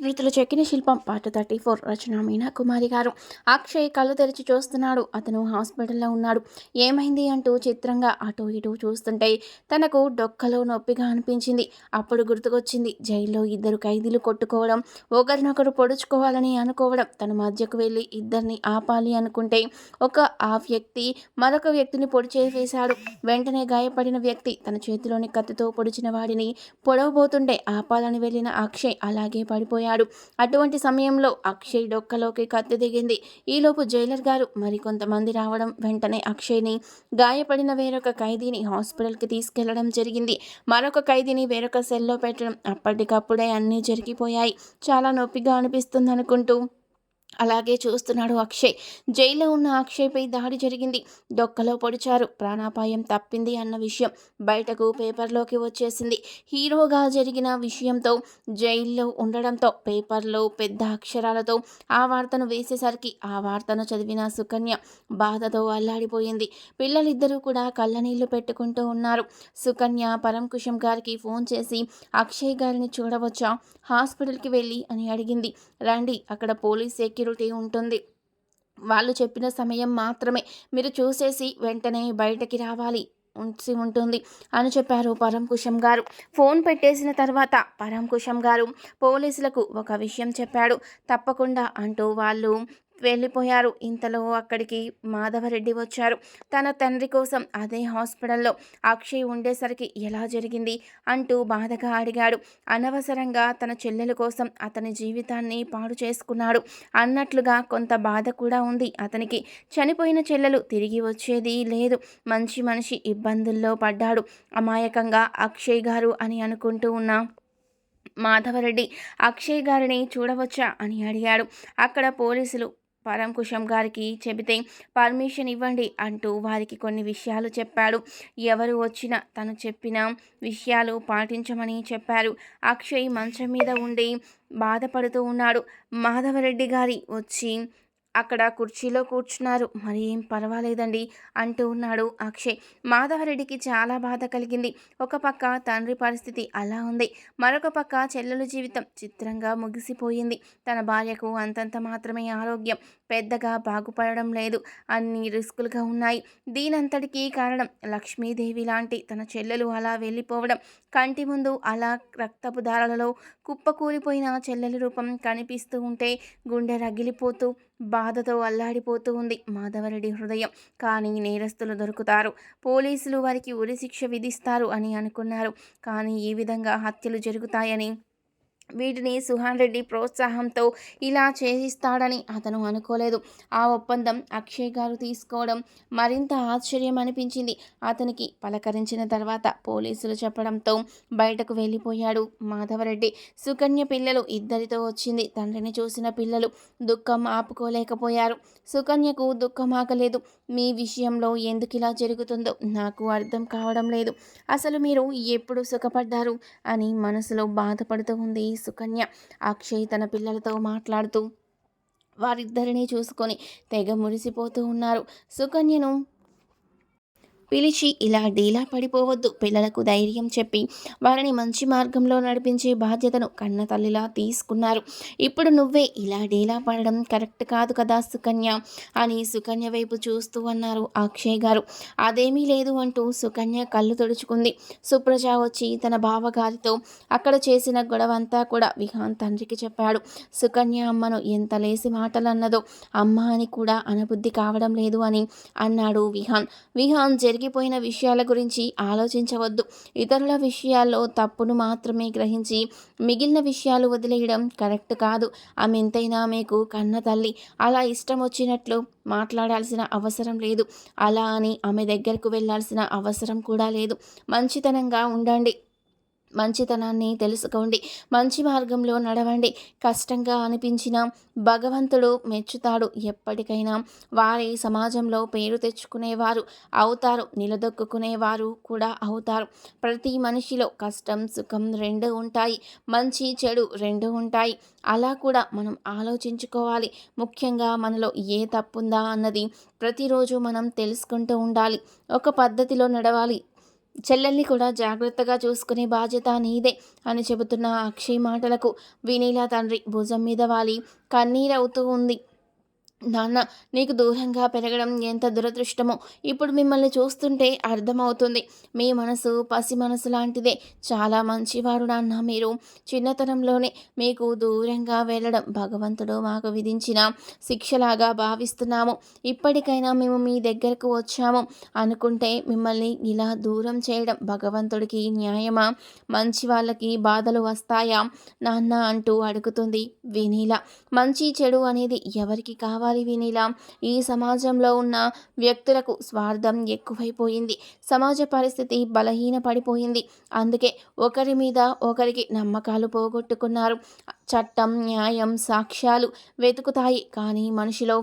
మృతులు చెక్కిన శిల్పం పార్ట్ థర్టీ ఫోర్ రచన మీనా కుమారి గారు. అక్షయ్ కళ్ళు తెరిచి చూస్తున్నాడు. అతను హాస్పిటల్లో ఉన్నాడు. ఏమైంది అంటూ చిత్రంగా అటు ఇటు చూస్తుంటే తనకు డొక్కలో నొప్పిగా అనిపించింది. అప్పుడు గుర్తుకొచ్చింది జైల్లో ఇద్దరు ఖైదీలు కొట్టుకోవడం ఒకరినొకరు పొడుచుకోవాలని అనుకోవడం. తన మధ్యకు వెళ్ళి ఇద్దరిని ఆపాలి అనుకుంటే ఒక ఆ వ్యక్తి మరొక వ్యక్తిని పొడిచేసేశాడు. వెంటనే గాయపడిన వ్యక్తి తన చేతిలోని కత్తితో పొడిచిన వాడిని పొడవబోతుంటే ఆపాలని వెళ్ళిన అక్షయ్ అలాగే పడిపోయాడు. అటువంటి సమయంలో అక్షయ్ డొక్కలోకి కత్తి దిగింది. ఈలోపు జైలర్ గారు మరికొంతమంది రావడం వెంటనే అక్షయ్ని గాయపడిన వేరొక ఖైదీని హాస్పిటల్కి తీసుకెళ్ళడం జరిగింది. మరొక ఖైదీని వేరొక సెల్లో పెట్టడం అప్పటికప్పుడే అన్నీ జరిగిపోయాయి. చాలా నొప్పిగా అనిపిస్తుంది అనుకుంటూ అలాగే చూస్తున్నాడు అక్షయ్. జైల్లో ఉన్న అక్షయ్పై దాడి జరిగింది. డొక్కలో పొడిచారు. ప్రాణాపాయం తప్పింది అన్న విషయం బయటకు పేపర్లోకి వచ్చేసింది. హీరోగా జరిగిన విషయంతో జైల్లో ఉండడంతో పేపర్లో పెద్ద అక్షరాలతో ఆ వార్తను వేసేసరికి ఆ వార్తను చదివిన సుకన్య బాధతో అల్లాడిపోయింది. పిల్లలిద్దరూ కూడా కళ్ళనీళ్ళు పెట్టుకుంటూ ఉన్నారు. సుకన్య పరంకుశం గారికి ఫోన్ చేసి అక్షయ్ గారిని చూడవచ్చా? హాస్పిటల్కి వెళ్ళి అని అడిగింది. రండి అక్కడ పోలీస్ సెక్యూరిటీ ఉంటుంది. వాళ్ళు చెప్పిన సమయం మాత్రమే. మీరు చూసేసి వెంటనే బయటకి రావాలి ఉంచి ఉంటుంది అని చెప్పారు పరంకుశం గారు. ఫోన్ పెట్టేసిన తర్వాత పరంకుశం గారు పోలీసులకు ఒక విషయం చెప్పాడు. తప్పకుండా అంటూ వాళ్ళు వెళ్ళిపోయారు. ఇంతలో అక్కడికి మాధవరెడ్డి వచ్చారు. తన తండ్రి కోసం అదే హాస్పిటల్లో అక్షయ్ ఉండేసరికి ఎలా జరిగింది అంటూ బాధగా అడిగాడు. అనవసరంగా తన చెల్లెల కోసం అతని జీవితాన్ని పాడు చేసుకున్నాడు. అన్నట్లుగా కొంత బాధ కూడా ఉంది. అతనికి చనిపోయిన చెల్లెలు తిరిగి వచ్చేది లేదు. మంచి మనిషి ఇబ్బందుల్లో పడ్డాడు. అమాయకంగా అక్షయ్ గారు అని అనుకుంటూ ఉన్నా మాధవరెడ్డి అక్షయ్ గారిని చూడవచ్చా? అని అడిగాడు. అక్కడ పోలీసులు పరంకుశం గారికి చెబితే పర్మిషన్ ఇవ్వండి అంటూ వారికి కొన్ని విషయాలు చెప్పాడు. ఎవరు వచ్చినా తను చెప్పిన విషయాలు పాటించమని చెప్పారు. అక్షయ్ మంచం మీద ఉండి బాధపడుతూ ఉన్నాడు. మాధవరెడ్డి గారి వచ్చి అక్కడ కుర్చీలో కూర్చున్నారు. మరి ఏం పర్వాలేదండి అంటూ ఉన్నాడు అక్షయ్. మాధవరెడ్డికి చాలా బాధ కలిగింది. ఒక పక్క తండ్రి పరిస్థితి అలా ఉంది. మరొక పక్క చెల్లెల జీవితం చిత్రంగా ముగిసిపోయింది. తన భార్యకు అంతంత మాత్రమే ఆరోగ్యం. పెద్దగా బాగుపడడం లేదు. అన్ని రిస్కులుగా ఉన్నాయి. దీనంతటికీ కారణం లక్ష్మీదేవి లాంటి తన చెల్లెలు అలా వెళ్ళిపోవడం. కంటి ముందు అలా రక్తపు దారాలలో కుప్పకూలిపోయిన చెల్లెల రూపం కనిపిస్తూ ఉంటే గుండె రగిలిపోతూ బాధతో అల్లాడిపోతూ ఉంది మాధవరెడ్డి హృదయం. కానీ నేరస్తులు దొరుకుతారు. పోలీసులు వారికి ఉరి శిక్ష విధిస్తారు అని అనుకున్నారు. కానీ ఈ విధంగా హత్యలు జరుగుతాయని వీటిని సుహాన్ రెడ్డి ప్రోత్సాహంతో ఇలా చేయిస్తాడని అతను అనుకోలేదు. ఆ ఒప్పందం అక్షయ్ గారు తీసుకోవడం మరింత ఆశ్చర్యం అనిపించింది. అతనికి పలకరించిన తర్వాత పోలీసులు చెప్పడంతో బయటకు వెళ్ళిపోయాడు మాధవరెడ్డి. సుకన్య పిల్లలు ఇద్దరితో వచ్చింది. తండ్రిని చూసిన పిల్లలు దుఃఖం ఆపుకోలేకపోయారు. సుకన్యకు దుఃఖం ఆగలేదు. మీ విషయంలో ఎందుకు ఇలా జరుగుతుందో నాకు అర్థం కావడం లేదు. అసలు మీరు ఎప్పుడు సుఖపడ్డారు? అని మనసులో బాధపడుతూ ఉంది సుకన్య అక్షయ్ తన పిల్లలతో మాట్లాడుతూ వారిద్దరినీ చూసుకొని తెగ మురిసిపోతూ ఉన్నారు. సుకన్యను పిలిచి ఇలా డీలా పడిపోవద్దు. పిల్లలకు ధైర్యం చెప్పి వారిని మంచి మార్గంలో నడిపించే బాధ్యతను కన్న తల్లిలా తీసుకున్నారు. ఇప్పుడు నువ్వే ఇలా డీలా పడడం కరెక్ట్ కాదు కదా సుకన్య అని సుకన్య వైపు చూస్తూ అన్నారు అక్షయ్ గారు. అదేమీ లేదు అంటూ సుకన్య కళ్ళు తుడుచుకుంది. సుప్రజ వచ్చి తన బావగారితో అక్కడ చేసిన గొడవ అంతా కూడా విహాన్ తండ్రికి చెప్పాడు. సుకన్య అమ్మను ఎంత లేసి మాటలు అన్నదో అమ్మ అని కూడా అనబుద్ధి కావడం లేదు అని అన్నాడు విహాన్. విహాన్ జరిగి జరిగిపోయిన విషయాల గురించి ఆలోచించవద్దు. ఇతరుల విషయాల్లో తప్పును మాత్రమే గ్రహించి మిగిలిన విషయాలు వదిలేయడం కరెక్ట్ కాదు. ఆమె ఎంతైనా మీకు కన్న తల్లి. అలా ఇష్టం వచ్చినట్లు మాట్లాడాల్సిన అవసరం లేదు. అలా అని ఆమె దగ్గరకు వెళ్ళాల్సిన అవసరం కూడా లేదు. మంచితనంగా ఉండండి. మంచితనాన్ని తెలుసుకోండి. మంచి మార్గంలో నడవండి. కష్టంగా అనిపించిన భగవంతుడు మెచ్చుతాడు ఎప్పటికైనా. వారి సమాజంలో పేరు తెచ్చుకునేవారు అవుతారు నిలదొక్కునేవారు కూడా అవుతారు. ప్రతి మనిషిలో కష్టం సుఖం రెండు ఉంటాయి. మంచి చెడు రెండు ఉంటాయి. అలా కూడా మనం ఆలోచించుకోవాలి. ముఖ్యంగా మనలో ఏ తప్పుందా అన్నది ప్రతిరోజు మనం తెలుసుకుంటూ ఉండాలి. ఒక పద్ధతిలో నడవాలి. చెల్లెల్ని కూడా జాగ్రత్తగా చూసుకునే బాధ్యత నీదే అని చెబుతున్న అక్షయ్ మాటలకు వినీలా తండ్రి భుజం మీద వాలి. కన్నీరవుతూ ఉంది. నాన్న నీకు దూరంగా పెరగడం ఎంత దురదృష్టమో ఇప్పుడు మిమ్మల్ని చూస్తుంటే అర్థమవుతుంది. మీ మనసు పసి మనసు లాంటిదే. చాలా మంచివారు నాన్న మీరు. చిన్నతనంలోనే మీకు దూరంగా వెళ్ళడం భగవంతుడు మాకు విధించిన శిక్షలాగా భావిస్తున్నాము. ఇప్పటికైనా మేము మీ దగ్గరకు వచ్చాము అనుకుంటే మిమ్మల్ని ఇలా దూరం చేయడం భగవంతుడికి న్యాయమా? మంచి వాళ్ళకి బాధలు వస్తాయా? నాన్న అంటూ అడుగుతుంది వినీల. మంచి చెడు అనేది ఎవరికి కావాలి? కావాలి వినిలా. ఈ సమాజంలో ఉన్న వ్యక్తులకు స్వార్థం ఎక్కువైపోయింది. సమాజ పరిస్థితి బలహీన పడిపోయింది అందుకే ఒకరి మీద ఒకరికి నమ్మకాలు పోగొట్టుకున్నారు. చట్టం న్యాయం సాక్ష్యాలు వెతుకుతాయి. కానీ మనిషిలో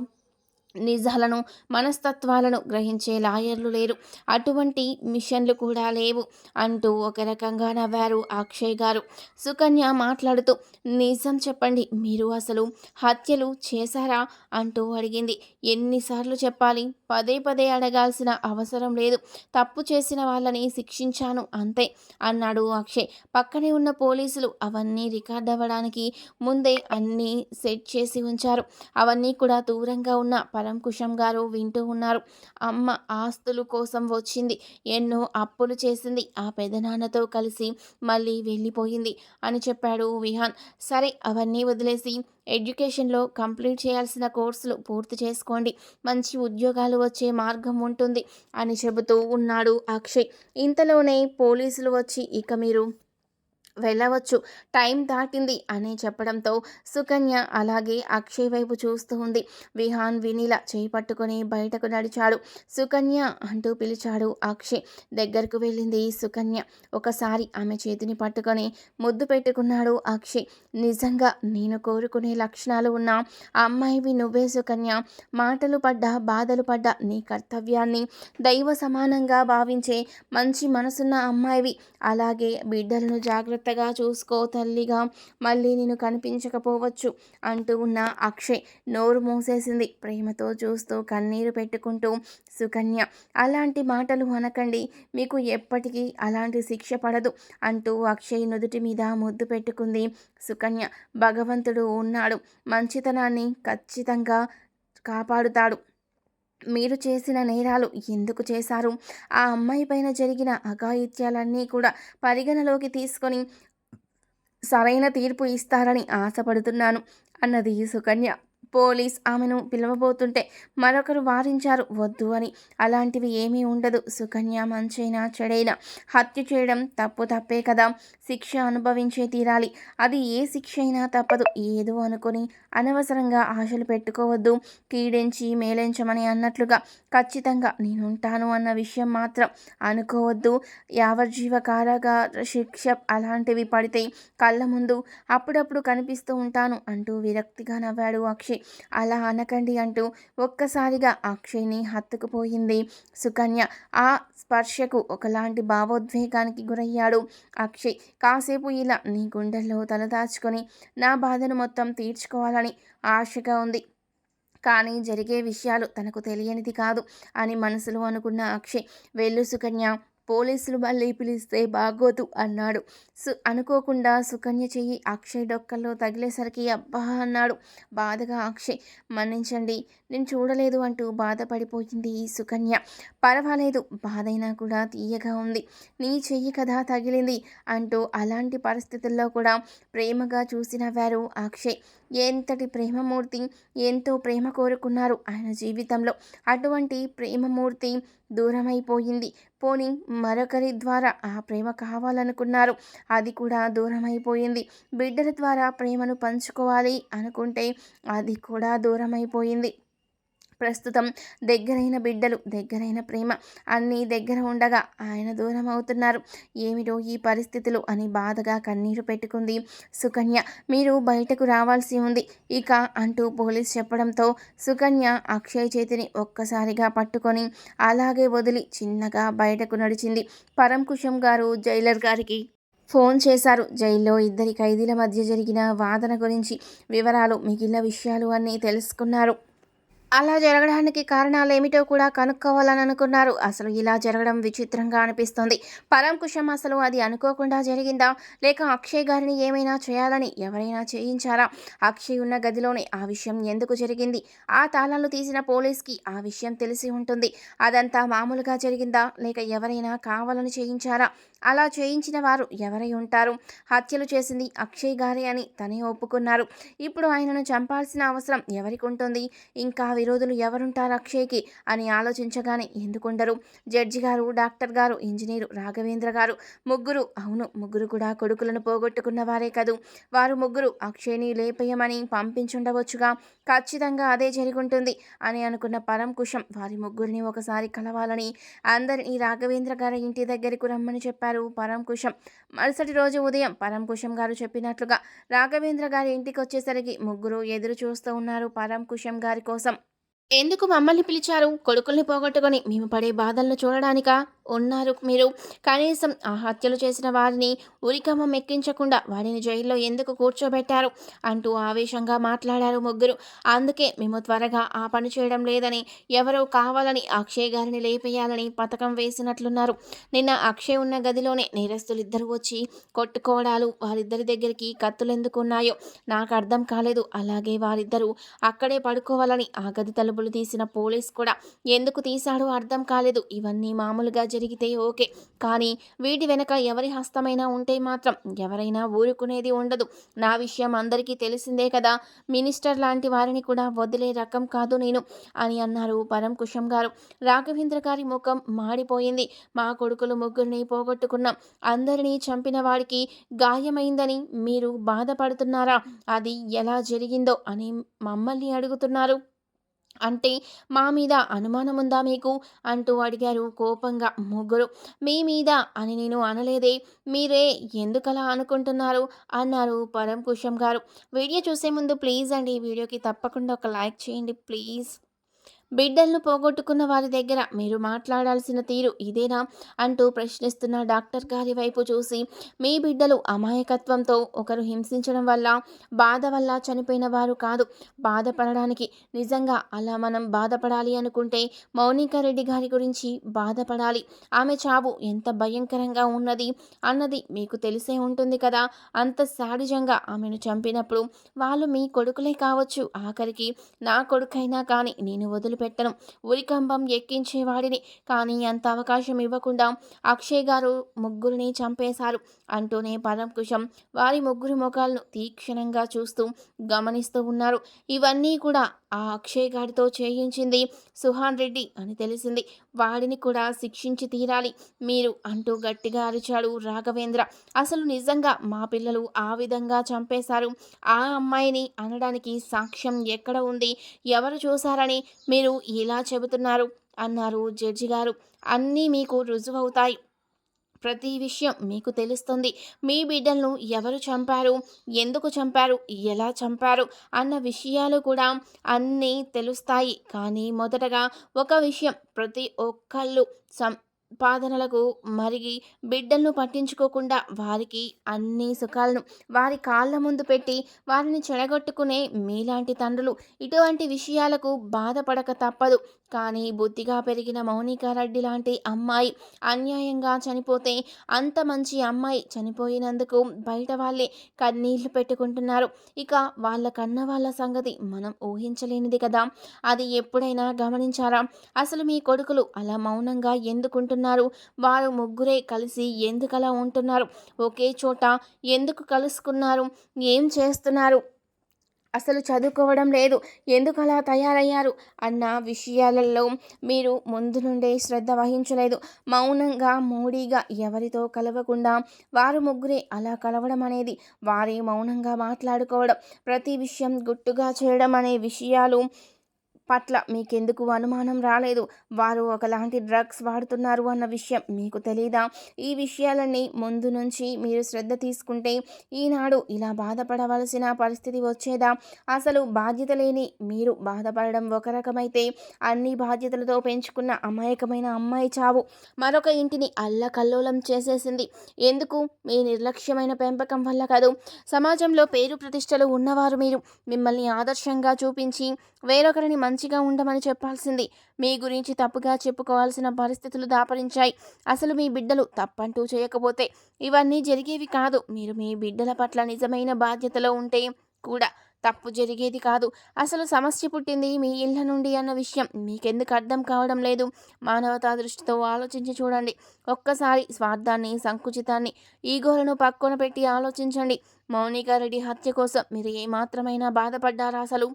నిజాలను మనస్తత్వాలను గ్రహించే లాయర్లు లేరు. అటువంటి మిషన్లు కూడా లేవు అంటూ ఒక రకంగా నవ్వారు అక్షయ్ గారు. సుకన్య మాట్లాడుతూ నిజం చెప్పండి మీరు అసలు హత్యలు చేశారా? అంటూ అడిగింది. ఎన్నిసార్లు చెప్పాలి? పదే పదే అడగాల్సిన అవసరం లేదు. తప్పు చేసిన వాళ్ళని శిక్షించాను అంతే అన్నాడు అక్షయ్. పక్కనే ఉన్న పోలీసులు అవన్నీ రికార్డ్ అవ్వడానికి ముందే అన్నీ సెట్ చేసి ఉంచారు. అవన్నీ కూడా దూరంగా ఉన్న పరంకుశం గారు వింటూ ఉన్నారు. అమ్మ ఆస్తులు కోసం వచ్చింది. ఎన్నో అప్పులు చేసింది. ఆ పెదనాన్నతో కలిసి మళ్ళీ వెళ్ళిపోయింది అని చెప్పాడు విహాన్. సరే అవన్నీ వదిలేసి ఎడ్యుకేషన్లో కంప్లీట్ చేయాల్సిన కోర్సులు పూర్తి చేసుకోండి. మంచి ఉద్యోగాలు వచ్చే మార్గం ఉంటుంది అని చెబుతూ ఉన్నాడు అక్షయ్. ఇంతలోనే పోలీసులు వచ్చి ఇక మీరు వెళ్ళవచ్చు. టైం దాటింది అని చెప్పడంతో సుకన్య అలాగే అక్షయ్ వైపు చూస్తూ ఉంది. విహాన్ వినీల చేయి పట్టుకొని బయటకు నడిచాడు. సుకన్య అంటూ పిలిచాడు అక్షయ్. దగ్గరకు వెళ్ళింది సుకన్య. ఒకసారి ఆమె చేతిని పట్టుకొని ముద్దు పెట్టుకున్నాడు అక్షయ్. నిజంగా నేను కోరుకునే లక్షణాలు ఉన్న అమ్మాయివి నువ్వే సుకన్య. మాటలు పడ్డ బాధలు పడ్డ నీ కర్తవ్యాన్ని దైవ సమానంగా భావించే మంచి మనసున్న అమ్మాయివి. అలాగే బిడ్డలను జాగ్రత్త జాగ్రత్తగా చూసుకో తల్లిగా మళ్ళీ నేను కనిపించకపోవచ్చు అంటూ ఉన్న అక్షయ్ నోరు మూసేసింది. ప్రేమతో చూస్తూ కన్నీరు పెట్టుకుంటూ సుకన్య అలాంటి మాటలు అనకండి మీకు ఎప్పటికీ అలాంటి శిక్ష పడదు అంటూ అక్షయ్ నుదుటి మీద ముద్దు పెట్టుకుంది. సుకన్య భగవంతుడు ఉన్నాడు మంచితనాన్ని ఖచ్చితంగా కాపాడుతాడు మీరు చేసిన నేరాలు ఎందుకు చేశారు? ఆ అమ్మాయి పైన జరిగిన అఘాయిత్యాలన్నీ కూడా పరిగణలోకి తీసుకొని సరైన తీర్పు ఇస్తారని ఆశపడుతున్నాను అన్నది సుకన్య. పోలీస్ ఆమెను పిలవబోతుంటే మరొకరు వారించారు వద్దు అని. అలాంటివి ఏమీ ఉండదు. సుకన్య మంచైనా చెడైనా హత్య చేయడం తప్పు తప్పే కదా. శిక్ష అనుభవించే తీరాలి. అది ఏ శిక్ష అయినా తప్పదు. ఏదో అనుకుని అనవసరంగా ఆశలు పెట్టుకోవద్దు. కీడించి మేలించమని అన్నట్లుగా ఖచ్చితంగా నేనుంటాను అన్న విషయం మాత్రం అనుకోవద్దు. యావజ్జీవ కారాగార శిక్ష అలాంటివి పడితే కళ్ళ ముందు అప్పుడప్పుడు కనిపిస్తూ ఉంటాను అంటూ విరక్తిగా నవ్వాడు అక్షయ్. అలా అనకండి అంటూ ఒక్కసారిగా అక్షయ్ని హత్తుకుపోయింది. సుకన్య ఆ స్పర్శకు ఒకలాంటి భావోద్వేగానికి గురయ్యాడు. అక్షయ్ కాసేపు ఇలా నీ గుండెల్లో తలదాచుకొని నా బాధను మొత్తం తీర్చుకోవాలని ఆశగా ఉంది. కానీ జరిగే విషయాలు తనకు తెలియనిది కాదు అని మనసులో అనుకున్న అక్షయ్ వెళ్ళు సుకన్య పోలీసులు మళ్ళీ పిలిస్తే బాగోదు అన్నాడు. సు అనుకోకుండా సుకన్య చెయ్యి అక్షయ్ డొక్కల్లో తగిలేసరికి అబ్బా అన్నాడు. బాధగా అక్షయ్ మన్నించండి. నేను చూడలేదు అంటూ బాధపడిపోయింది ఈ సుకన్య. పర్వాలేదు బాధైనా కూడా తీయగా ఉంది. నీ చెయ్యి కదా తగిలింది అంటూ అలాంటి పరిస్థితుల్లో కూడా ప్రేమగా చూసిన వారు అక్షయ్. ఎంతటి ప్రేమమూర్తి ఎంతో ప్రేమ కోరుకున్నారు ఆయన జీవితంలో. అటువంటి ప్రేమమూర్తి దూరమైపోయింది. పోనీ మరొకరి ద్వారా ఆ ప్రేమ కావాలనుకున్నారు. అది కూడా దూరమైపోయింది. బిడ్డల ద్వారా ప్రేమను పంచుకోవాలి అనుకుంటే అది కూడా దూరమైపోయింది. ప్రస్తుతం దగ్గరైన బిడ్డలు దగ్గరైన ప్రేమ అన్నీ దగ్గర ఉండగా ఆయన దూరం అవుతున్నారు ఏమిటో ఈ పరిస్థితులు అని బాధగా కన్నీరు పెట్టుకుంది సుకన్య. మీరు బయటకు రావాల్సి ఉంది ఇక అంటూ పోలీస్ చెప్పడంతో సుకన్య అక్షయ్ చేతిని ఒక్కసారిగా పట్టుకొని అలాగే వదిలి చిన్నగా బయటకు నడిచింది. పరంకుశం గారు జైలర్ గారికి ఫోన్ చేశారు. జైల్లో ఇద్దరి ఖైదీల మధ్య జరిగిన వాదన గురించి వివరాలు మిగిలిన విషయాలు అన్నీ తెలుసుకున్నారు. అలా జరగడానికి కారణాలు ఏమిటో కూడా కనుక్కోవాలని అనుకున్నారు. అసలు ఇలా జరగడం విచిత్రంగా అనిపిస్తుంది. పరంకుశం అసలు అది అనుకోకుండా జరిగిందా? లేక అక్షయ్ గారిని ఏమైనా చేయాలని ఎవరైనా చేయించారా? అక్షయ్ ఉన్న గదిలోనే ఆ విషయం ఎందుకు జరిగింది? ఆ తాళాలు తీసిన పోలీస్కి ఆ విషయం తెలిసి ఉంటుంది. అదంతా మామూలుగా జరిగిందా? లేక ఎవరైనా కావాలని చేయించారా? అలా చేయించిన వారు ఎవరై ఉంటారు? హత్యలు చేసింది అక్షయ్ గారే అని తనే ఒప్పుకున్నారు. ఇప్పుడు ఆయనను చంపాల్సిన అవసరం ఎవరికి ఉంటుంది ఇంకా విరోధులు ఎవరుంటారు అక్షయ్కి అని ఆలోచించగానే ఎందుకుండరు? జడ్జి గారు డాక్టర్ గారు ఇంజనీరు రాఘవేంద్ర గారు ముగ్గురు అవును ముగ్గురు కూడా కొడుకులను పోగొట్టుకున్న వారే కదూ. వారు ముగ్గురు అక్షయ్ని లేపేయమని పంపించుండవచ్చుగా. ఖచ్చితంగా అదే జరుగుంటుంది అని అనుకున్న పరంకుశం వారి ముగ్గురిని ఒకసారి కలవాలని అందరినీ రాఘవేంద్ర గారి ఇంటి దగ్గరకు రమ్మని చెప్పారు. పరంకుశం మరుసటి రోజు ఉదయం పరంకుశం గారు చెప్పినట్లుగా రాఘవేంద్ర గారి ఇంటికి వచ్చేసరికి ముగ్గురు ఎదురు చూస్తూ ఉన్నారు పరంకుశం గారి కోసం. ఎందుకు మమ్మల్ని పిలిచారు? కొడుకుల్ని పోగొట్టుకొని మేము పడే బాధలను చూడడానికా? ఉన్నారు మీరు. కనీసం ఆ హత్యలు చేసిన వారిని ఉరికమ్మం ఎక్కించకుండా వారిని జైల్లో ఎందుకు కూర్చోబెట్టారు? అంటూ ఆవేశంగా మాట్లాడారు ముగ్గురు. అందుకే మేము త్వరగా ఆ పని చేయడం లేదని ఎవరో కావాలని అక్షయ్ గారిని లేపేయాలని పథకం వేసినట్లున్నారు. నిన్న అక్షయ్ ఉన్న గదిలోనే నేరస్తులిద్దరూ వచ్చి కొట్టుకోవడాలు వారిద్దరి దగ్గరికి కత్తులు ఎందుకు ఉన్నాయో నాకు అర్థం కాలేదు. అలాగే వారిద్దరూ అక్కడే పడుకోవాలని ఆ గది తలుపు డబ్బులు తీసిన పోలీస్ కూడా ఎందుకు తీశాడో అర్థం కాలేదు. ఇవన్నీ మామూలుగా జరిగితే ఓకే. కానీ వీటి వెనక ఎవరి హస్తమైనా ఉంటే మాత్రం ఎవరైనా ఊరుకునేది ఉండదు. నా విషయం అందరికీ తెలిసిందే కదా. మినిస్టర్ లాంటి వారిని కూడా వదిలే రకం కాదు నేను అని అన్నారు పరం కుషం గారు. రాఘవేంద్ర గారి ముఖం మాడిపోయింది. మా కొడుకులు ముగ్గురిని పోగొట్టుకున్నాం. అందరినీ చంపిన వాడికి గాయమైందని మీరు బాధపడుతున్నారా? అది ఎలా జరిగిందో అని మమ్మల్ని అడుగుతున్నారు. అంటే మా మీద అనుమానం ఉందా మీకు? అంటూ అడిగారు కోపంగా ముగ్గురు. మీ మీద అని నేను అనలేదే. మీరే ఎందుకలా అనుకుంటున్నారు? అన్నారు పరం కుషం గారు. వీడియో చూసే ముందు ప్లీజ్ అండి ఈ వీడియోకి తప్పకుండా ఒక లైక్ చేయండి ప్లీజ్. బిడ్డలను పోగొట్టుకున్న వారి దగ్గర మీరు మాట్లాడాల్సిన తీరు ఇదేనా అంటూ ప్రశ్నిస్తున్న డాక్టర్ గారి వైపు చూసి మీ బిడ్డలు అమాయకత్వంతో ఒకరు హింసించడం వల్ల బాధ వల్ల చనిపోయిన వారు కాదు. బాధపడడానికి నిజంగా అలా మనం బాధపడాలి అనుకుంటే మౌనికా రెడ్డి గారి గురించి బాధపడాలి. ఆమె చావు ఎంత భయంకరంగా ఉన్నది అన్నది మీకు తెలిసే ఉంటుంది కదా? అంత శాడిజంగా ఆమెను చంపినప్పుడు వాళ్ళు మీ కొడుకులే కావచ్చు. ఆఖరికి నా కొడుకైనా కానీ నేను వదిలి వదిలిపెట్టను. ఉరికంబం ఎక్కించేవాడిని కానీ అంత అవకాశం ఇవ్వకుండా అక్షయ్ గారు ముగ్గురిని చంపేశారు అంటూనే పరంకుశం వారి ముగ్గురు ముఖాలను తీక్షణంగా చూస్తూ గమనిస్తూ ఉన్నారు. ఇవన్నీ కూడా ఆ అక్షయ్ గారితో చేయించింది సుహాన్ రెడ్డి అని తెలిసింది. వాడిని కూడా శిక్షించి తీరాలి. మీరు అంటూ గట్టిగా అరిచాడు రాఘవేంద్ర. అసలు నిజంగా మా పిల్లలు ఆ విధంగా చంపేశారు? ఆ అమ్మాయిని అనడానికి సాక్ష్యం ఎక్కడ ఉంది? ఎవరు చూశారని మీరు ఇలా చెబుతున్నారు? అన్నారు జడ్జి గారు అన్నీ మీకు రుజువవుతాయి. ప్రతి విషయం మీకు తెలుస్తుంది. మీ బిడ్డలను ఎవరు చంపారు? ఎందుకు చంపారు? ఎలా చంపారు? అన్న విషయాలు కూడా అన్నీ తెలుస్తాయి. కానీ మొదటగా ఒక విషయం ప్రతి ఒక్కళ్ళు సం పాదనలకు మరిగి బిడ్డలను పట్టించుకోకుండా వారికి అన్ని సుఖాలను వారి కాళ్ళ ముందు పెట్టి వారిని చెడగొట్టుకునే మీలాంటి తండ్రులు ఇటువంటి విషయాలకు బాధపడక తప్పదు. కానీ బుద్ధిగా పెరిగిన మౌనికారెడ్డి లాంటి అమ్మాయి అన్యాయంగా చనిపోతే అంత మంచి అమ్మాయి చనిపోయినందుకు బయట వాళ్ళే కన్నీళ్ళు పెట్టుకుంటున్నారు. ఇక వాళ్ళ కన్న వాళ్ళ సంగతి మనం ఊహించలేనిది కదా. అది ఎప్పుడైనా గమనించారా? అసలు మీ కొడుకులు అలా మౌనంగా ఎందుకుంటున్నారు? వారు ముగ్గురే కలిసి ఎందుకలా ఉంటున్నారు? ఒకే చోట ఎందుకు కలుసుకున్నారు? ఏం చేస్తున్నారు? అసలు చదువుకోవడం లేదు. ఎందుకు అలా తయారయ్యారు? అన్న విషయాలలో మీరు ముందు నుండే శ్రద్ధ వహించలేదు. మౌనంగా మోడీగా ఎవరితో కలవకుండా వారు ముగ్గురే అలా కలవడం అనేది వారే మౌనంగా మాట్లాడుకోవడం ప్రతి విషయం గుట్టుగా చేయడం అనే విషయాలు పట్ల మీకెందుకు అనుమానం రాలేదు? వారు ఒకలాంటి డ్రగ్స్ వాడుతున్నారు అన్న విషయం మీకు తెలీదా? ఈ విషయాలన్నీ ముందు నుంచి మీరు శ్రద్ధ తీసుకుంటే ఈనాడు ఇలా బాధపడవలసిన పరిస్థితి వచ్చేదా? అసలు బాధ్యత లేని మీరు బాధపడడం ఒక రకమైతే అన్ని బాధ్యతలతో పెంచుకున్న అమాయకమైన అమ్మాయి చావు. మరొక ఇంటిని అల్లకల్లోలం చేసేసింది. ఎందుకు? మీ నిర్లక్ష్యమైన పెంపకం వల్ల కాదు. సమాజంలో పేరు ప్రతిష్టలు ఉన్నవారు మీరు. మిమ్మల్ని ఆదర్శంగా చూపించి వేరొకరిని మంచి మంచిగా ఉండమని చెప్పాల్సింది. మీ గురించి తప్పుగా చెప్పుకోవాల్సిన పరిస్థితులు దాపరించాయి. అసలు మీ బిడ్డలు తప్పంటూ చేయకపోతే ఇవన్నీ జరిగేవి కాదు. మీరు మీ బిడ్డల పట్ల నిజమైన బాధ్యతలో ఉంటే కూడా తప్పు జరిగేది కాదు. అసలు సమస్య పుట్టింది మీ ఇళ్ళ నుండి అన్న విషయం మీకెందుకు అర్థం కావడం లేదు. మానవతా దృష్టితో ఆలోచించి చూడండి. ఒక్కసారి స్వార్థాన్ని సంకుచితాన్ని ఈగోలను పక్కన పెట్టి ఆలోచించండి. మౌనికారెడ్డి హత్య కోసం మీరు ఏమాత్రమైనా బాధపడ్డారా అసలు?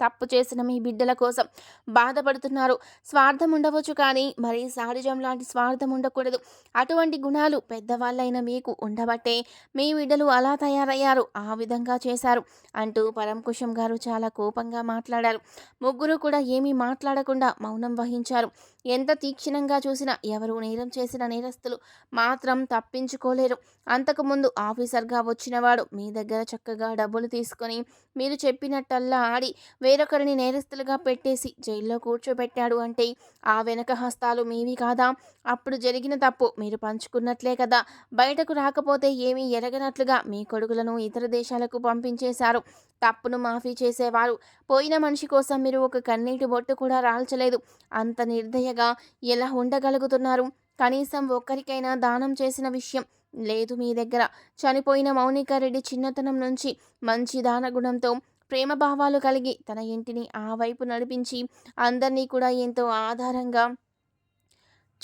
తప్పు చేసిన మీ బిడ్డల కోసం బాధపడుతున్నారు. స్వార్థం ఉండవచ్చు కానీ మరి సాడిజం లాంటి స్వార్థం ఉండకూడదు. అటువంటి గుణాలు పెద్దవాళ్ళైన మీకు ఉండబట్టే మీ బిడ్డలు అలా తయారయ్యారు. ఆ విధంగా చేశారు అంటూ పరంకుశం గారు చాలా కోపంగా మాట్లాడారు. ముగ్గురు కూడా ఏమీ మాట్లాడకుండా మౌనం వహించారు. ఎంత తీక్షణంగా చూసినా ఎవరు నేరం చేసిన నేరస్తులు మాత్రం తప్పించుకోలేరు. అంతకుముందు ఆఫీసర్గా వచ్చినవాడు మీ దగ్గర చక్కగా డబ్బులు తీసుకొని మీరు చెప్పినట్టల్లా ఆడి వేరొకరిని నేరస్తులుగా పెట్టేసి జైల్లో కూర్చోబెట్టాడు అంటే ఆ వెనక హస్తాలు మీవి కాదా? అప్పుడు జరిగిన తప్పు మీరు పంచుకున్నట్లే కదా. బయటకు రాకపోతే ఏమీ ఎరగనట్లుగా మీ కొడుకులను ఇతర దేశాలకు పంపించేశారు. తప్పును మాఫీ చేసేవారు. పోయిన మనిషి కోసం మీరు ఒక కన్నీటి బొట్టు కూడా రాల్చలేదు. అంత నిర్దయగా ఎలా ఉండగలుగుతున్నారు? కనీసం ఒక్కరికైనా దానం చేసిన విషయం లేదు మీ దగ్గర. చనిపోయిన మౌనిక రెడ్డి చిన్నతనం నుంచి మంచి దానగుణంతో ప్రేమ భావాలు కలిగి తన ఇంటిని ఆ వైపు నడిపించి అందరినీ కూడా ఎంతో ఆధారంగా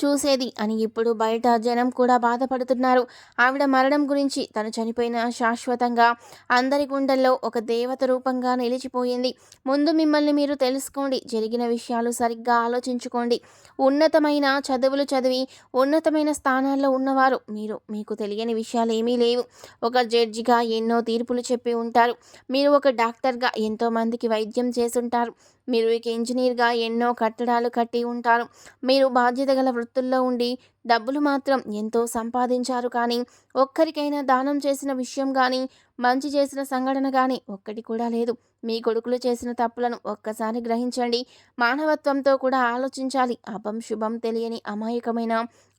చూసేది అని ఇప్పుడు బయట జనం కూడా బాధపడుతున్నారు. ఆవిడ మరణం గురించి తను చనిపోయిన శాశ్వతంగా అందరి గుండెల్లో ఒక దేవత రూపంగా నిలిచిపోయింది. ముందు మిమ్మల్ని మీరు తెలుసుకోండి జరిగిన విషయాలు సరిగ్గా ఆలోచించుకోండి. ఉన్నతమైన చదువులు చదివి ఉన్నతమైన స్థానాల్లో ఉన్నవారు మీరు మీకు తెలియని విషయాలు ఏమీ లేవు. ఒక జడ్జిగా ఎన్నో తీర్పులు చెప్పి ఉంటారు. మీరు ఒక డాక్టర్గా ఎంతోమందికి వైద్యం చేసుంటారు మీరు ఇక ఇంజనీర్గా ఎన్నో కట్టడాలు కట్టి ఉంటారు. మీరు బాధ్యత గల వృత్తుల్లో ఉండి డబ్బులు మాత్రం ఎంతో సంపాదించారు కానీ ఒక్కరికైనా దానం చేసిన విషయం కానీ మంచి చేసిన సంఘటన కానీ ఒక్కటి కూడా లేదు. మీ కొడుకులు చేసిన తప్పులను ఒక్కసారి గ్రహించండి. మానవత్వంతో కూడా ఆలోచించాలి. అపం శుభం తెలియని అమాయకమైన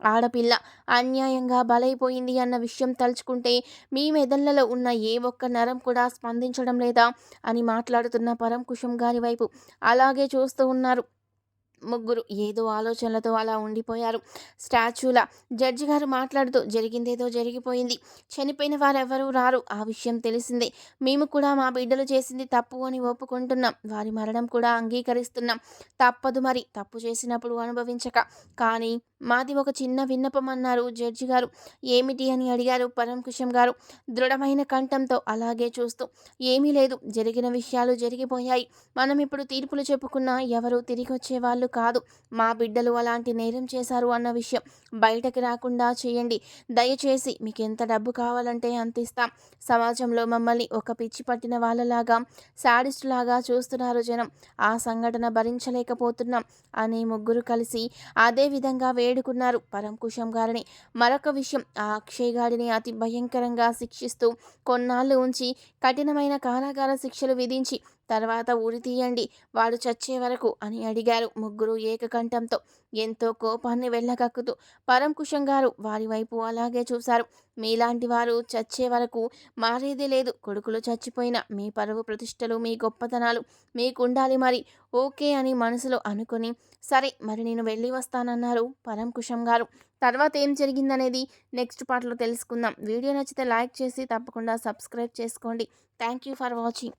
ఆడపిల్ల అన్యాయంగా బలైపోయింది అన్న విషయం తలుచుకుంటే మీ మెదళ్ళలో ఉన్న ఏ ఒక్క నరం కూడా స్పందించడం లేదా అని మాట్లాడుతున్న పరం కుషం గారి వైపు అలాగే చూస్తూ ఉన్నారు. ముగ్గురు ఏదో ఆలోచనలతో అలా ఉండిపోయారు. స్టాచ్యూల జడ్జి గారు మాట్లాడుతూ జరిగిందేదో జరిగిపోయింది. చనిపోయిన వారెవరూ రారు. ఆ విషయం తెలిసిందే. మేము కూడా మా బిడ్డలు చేసింది తప్పు అని ఒప్పుకుంటున్నాం. వారి మరణం కూడా అంగీకరిస్తున్నాం. తప్పదు మరి. తప్పు చేసినప్పుడు అనుభవించక. కానీ మాది ఒక చిన్న విన్నపం అన్నారు జడ్జి గారు. ఏమిటి అని అడిగారు పరంకుశం గారు. దృఢమైన కంఠంతో అలాగే చూస్తూ ఏమీ లేదు జరిగిన విషయాలు జరిగిపోయాయి. మనం ఇప్పుడు తీర్పులు చెప్పుకున్నా ఎవరు తిరిగి వచ్చేవాళ్ళు వాళ్ళు కాదు. మా బిడ్డలు అలాంటి నేరం చేశారు అన్న విషయం బయటకి రాకుండా చేయండి. దయచేసి మీకు ఎంత డబ్బు కావాలంటే అంత ఇస్తాం సమాజంలో మమ్మల్ని ఒక పిచ్చి పట్టిన వాళ్ళలాగా లాగా చూస్తున్నారు జనం. ఆ సంఘటన భరించలేకపోతున్నాం. అని ముగ్గురు కలిసి అదే విధంగా వేడుకున్నారు. పరంకుశం గారిని మరొక విషయం ఆ అక్షయ్ గారిని అతి భయంకరంగా శిక్షిస్తూ కొన్నాళ్ళు ఉంచి కఠినమైన కారాగార శిక్షలు విధించి తర్వాత ఉరి తీయండి వాడు చచ్చే వరకు అని అడిగారు ముగ్గురు ఏకకంఠంతో. ఎంతో కోపాన్ని వెళ్ళగక్కుతూ పరంకుశం గారు వారి వైపు అలాగే చూశారు. మీలాంటి వారు చచ్చే వరకు మారేది లేదు. కొడుకులు చచ్చిపోయిన మీ పరువు ప్రతిష్టలు మీ గొప్పతనాలు మీకుండాలి మరి. ఓకే అని మనసులో అనుకుని సరే మరి నేను వెళ్ళి వస్తానన్నారు పరంకుశం గారు. తర్వాత ఏం జరిగిందనేది నెక్స్ట్ పార్ట్లో తెలుసుకుందాం. వీడియో నచ్చితే లైక్ చేసి తప్పకుండా సబ్స్క్రైబ్ చేసుకోండి. Thank you for watching.